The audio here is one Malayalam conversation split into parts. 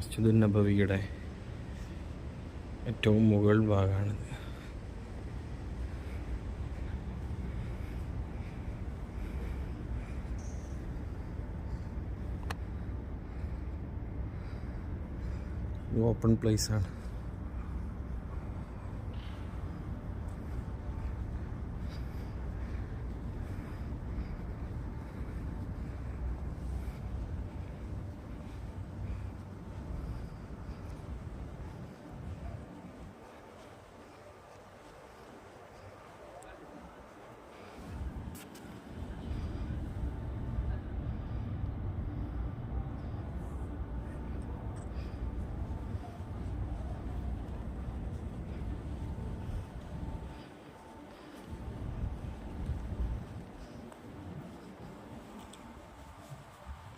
മസ്ജിദുൻ നബവിയുടെ ഏറ്റവും മുകൾ ഭാഗമാണിത്. ഓപ്പൺ പ്ലേസ് ആണ്.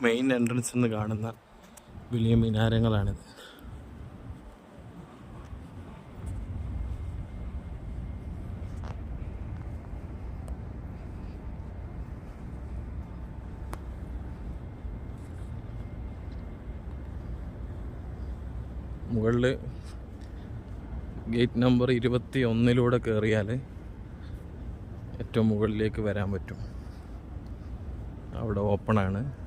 മെയിൻ എൻട്രൻസ് എന്ന് കാണുന്ന വലിയ മിനാരങ്ങളാണിത്. മുകളിൽ ഗേറ്റ് നമ്പർ ഇരുപത്തി ഒന്നിലൂടെ കയറിയാൽ ഏറ്റവും മുകളിലേക്ക് വരാൻ പറ്റും. അവിടെ ഓപ്പണാണ്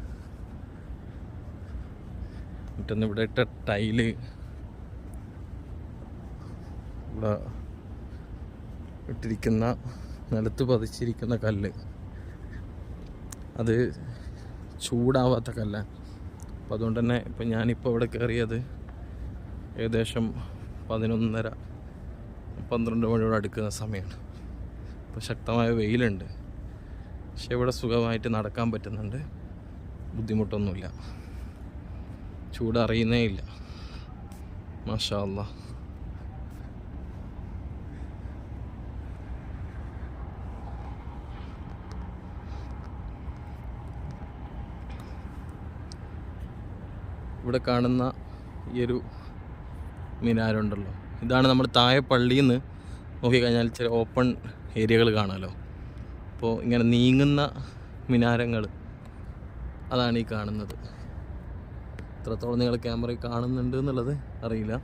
മറ്റൊന്ന് ഇവിടെ ഇട്ട ടൈൽ. ഇവിടെ ഇട്ടിരിക്കുന്ന നിലത്ത് പതിച്ചിരിക്കുന്ന കല്ല്. അത് ചൂടാവാത്ത കല്ലാണ്. അപ്പം അതുകൊണ്ട് തന്നെ ഇപ്പം ഞാനിപ്പോൾ ഇവിടെ കയറിയത് ഏകദേശം പതിനൊന്നര പന്ത്രണ്ട് മണിയോട് അടുക്കുന്ന സമയമാണ്. ഇപ്പോൾ ശക്തമായ വെയിലുണ്ട്. പക്ഷെ ഇവിടെ സുഖമായിട്ട് നടക്കാൻ പറ്റുന്നുണ്ട്. ബുദ്ധിമുട്ടൊന്നുമില്ല. ചൂട് അറിയുന്നേ ഇല്ല മാഷാ അല്ലാ ഇവിടെ കാണുന്ന ഈ ഒരു മിനാരുണ്ടല്ലോ. ഇതാണ് നമ്മൾ താഴെ പള്ളിയിൽ നിന്ന് നോക്കിക്കഴിഞ്ഞാൽ ചില ഓപ്പൺ ഏരിയകൾ കാണാമല്ലോ അപ്പോൾ ഇങ്ങനെ നീങ്ങുന്ന മിനാരങ്ങൾ അതാണ് ഈ കാണുന്നത്. എത്രത്തോളം നിങ്ങൾ ക്യാമറയിൽ കാണുന്നുണ്ട് എന്നുള്ളത് അറിയില്ല.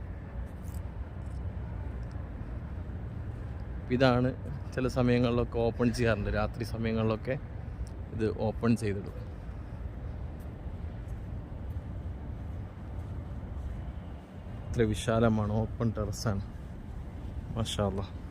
ഇതാണ് ചില സമയങ്ങളിലൊക്കെ ഓപ്പൺ ചെയ്യാറുണ്ട്. രാത്രി സമയങ്ങളിലൊക്കെ ഇത് ഓപ്പൺ ചെയ്തിടും. ഇത്ര വിശാലമാണ്. ഓപ്പൺ ടെറസാണ്. മാഷാല്ല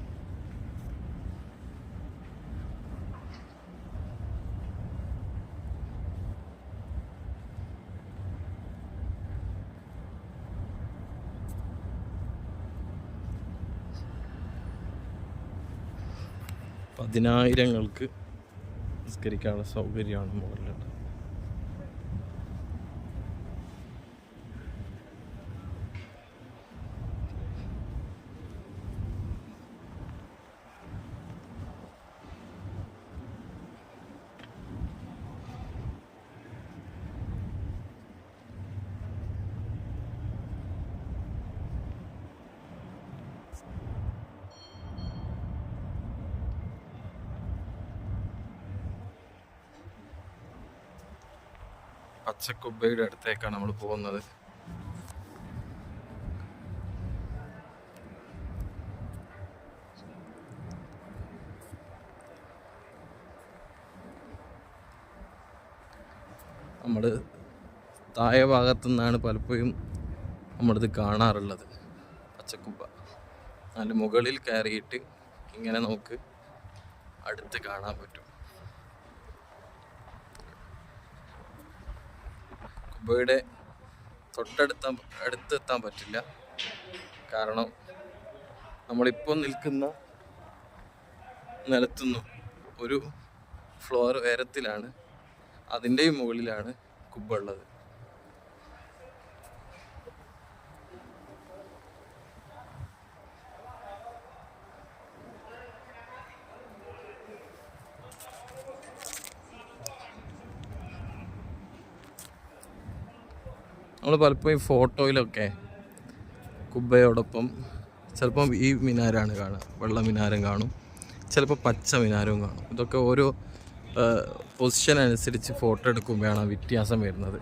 പതിനായിരങ്ങൾക്ക് നിസ്കരിക്കാനുള്ള സൗകര്യമാണ് മുകളിലുള്ളത് പച്ചക്കുബയുടെ അടുത്തേക്കാണ് നമ്മൾ പോകുന്നത്. നമ്മൾ താഴെ ഭാഗത്തു നിന്നാണ് പലപ്പോഴും നമ്മളിത് കാണാറുള്ളത് പച്ചക്കുബ അതിന്റെ മുകളിൽ കയറിയിട്ട് ഇങ്ങനെ നമുക്ക് അടുത്ത് കാണാൻ പറ്റും. കുബയുടെ തൊട്ടടുത്ത അടുത്തെത്താൻ പറ്റില്ല. കാരണം നമ്മളിപ്പോൾ നിൽക്കുന്ന നിലത്തുനിന്നും ഒരു ഫ്ലോർ ഉയരത്തിലാണ്. അതിന്റെയും മുകളിലാണ് കുബ നമ്മൾ പലപ്പോഴും ഫോട്ടോയിലൊക്കെ കുബ്ബയോടൊപ്പം ചിലപ്പം ഈ മിനാരാണ് കാണുക വെള്ള മിനാരം കാണും ചിലപ്പോൾ പച്ച മിനാരവും കാണും. ഇതൊക്കെ ഓരോ പൊസിഷൻ അനുസരിച്ച് ഫോട്ടോ എടുക്കുമ്പോഴാണ് വ്യത്യാസം വരുന്നത്.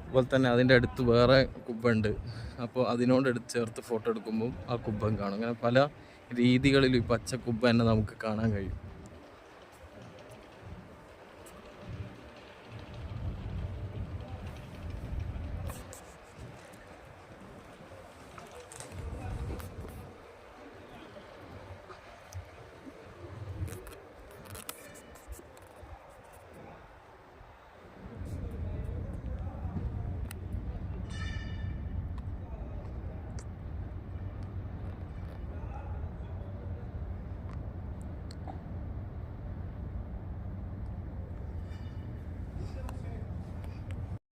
അതുപോലെ തന്നെ അതിന്റെ അടുത്ത് വേറെ കുബ്ബുണ്ട് അപ്പോൾ അതിനോട് എടുത്ത് ചേർത്ത് ഫോട്ടോ എടുക്കുമ്പോൾ ആ കുബ്ബം കാണും. അങ്ങനെ പല രീതികളിലും ഈ പച്ച കുബ്ബ തന്നെ നമുക്ക് കാണാൻ കഴിയും.